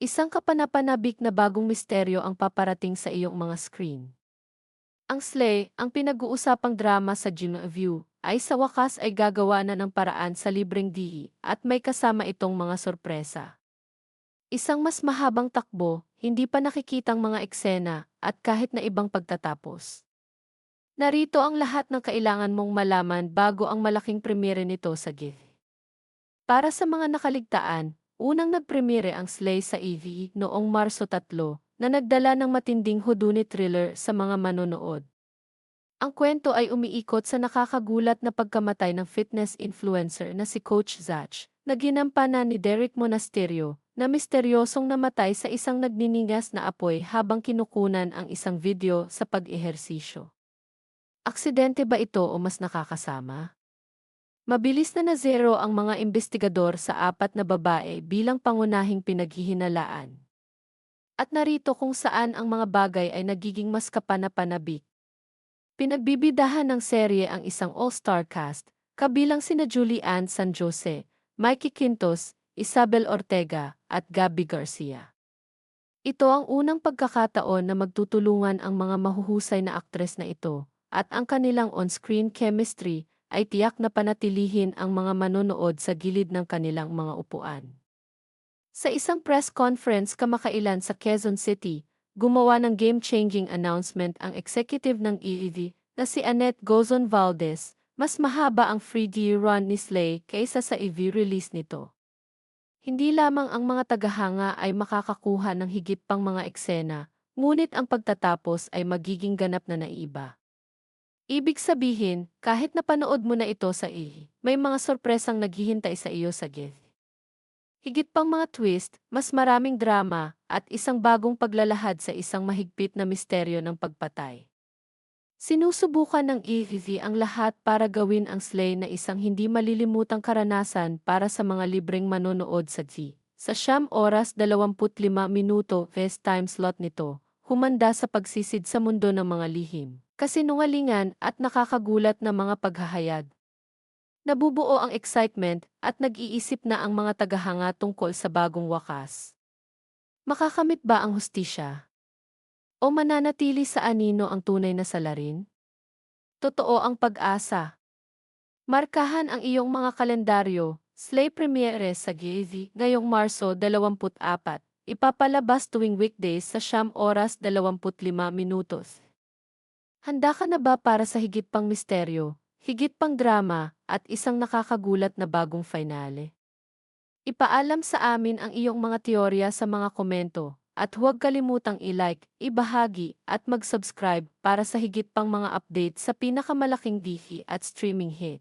Isang kapanapanabik na bagong misteryo ang paparating sa iyong mga screen. Ang Slay, ang pinag-uusapang drama sa View, ay sa wakas ay gagawa na ng paraan sa libreng DE at may kasama itong mga sorpresa. Isang mas mahabang takbo, hindi pa nakikitang mga eksena, at kahit na ibang pagtatapos. Narito ang lahat ng kailangan mong malaman bago ang malaking premiere nito sa GIF. Para sa mga nakaligtaan, Unang nagpremire ang Slay sa EV noong Marso 3 na nagdala ng matinding huduni thriller sa mga manonood. Ang kwento ay umiikot sa nakakagulat na pagkamatay ng fitness influencer na si Coach Zach, na ginampanan ni Derek Monasterio, na misteryosong namatay sa isang nagniningas na apoy habang kinukunan ang isang video sa pag-ehersisyo. Aksidente ba ito o mas nakakasama? Mabilis na na-zero ang mga investigador sa apat na babae bilang pangunahing pinaghihinalaan. At narito kung saan ang mga bagay ay nagiging mas kapanapanabik. Pinagbibidahan ng serye ang isang all-star cast, kabilang sina Julie Ann San Jose, Mikey Quintos, Isabel Ortega, at Gabby Garcia. Ito ang unang pagkakataon na magtutulungan ang mga mahuhusay na aktres na ito, at ang kanilang on-screen chemistry ay tiyak na panatilihin ang mga manonood sa gilid ng kanilang mga upuan. Sa isang press conference kamakailan sa Quezon City, gumawa ng game-changing announcement ang executive ng EEV na si Annette Gozon Valdez, mas mahaba ang free D run ni Slay kaysa sa EV release nito. Hindi lamang ang mga tagahanga ay makakakuha ng higit pang mga eksena, ngunit ang pagtatapos ay magiging ganap na naiba. Ibig sabihin, kahit napanood mo na ito sa i, may mga sorpresang naghihintay sa iyo sa GIF. Higit pang mga twist, mas maraming drama, at isang bagong paglalahad sa isang mahigpit na misteryo ng pagpatay. Sinusubukan ng EVV ang lahat para gawin ang Slay na isang hindi malilimutang karanasan para sa mga libreng manonood sa G. Sa siyam oras 25 minuto fest time slot nito, humanda sa pagsisid sa mundo ng mga lihim kasinungalingan at nakakagulat na mga paghahayag. Nabubuo ang excitement at nag-iisip na ang mga tagahanga tungkol sa bagong wakas. Makakamit ba ang hustisya? O mananatili sa anino ang tunay na salarin? Totoo ang pag-asa. Markahan ang iyong mga kalendaryo, Slay Premiere sa GAV ngayong Marso 24, ipapalabas tuwing weekdays sa siyam oras 25 minutos. Handa ka na ba para sa higit pang misteryo, higit pang drama, at isang nakakagulat na bagong finale? Ipaalam sa amin ang iyong mga teorya sa mga komento, at huwag kalimutang i-like, ibahagi, at mag-subscribe para sa higit pang mga update sa pinakamalaking dihi at streaming hit.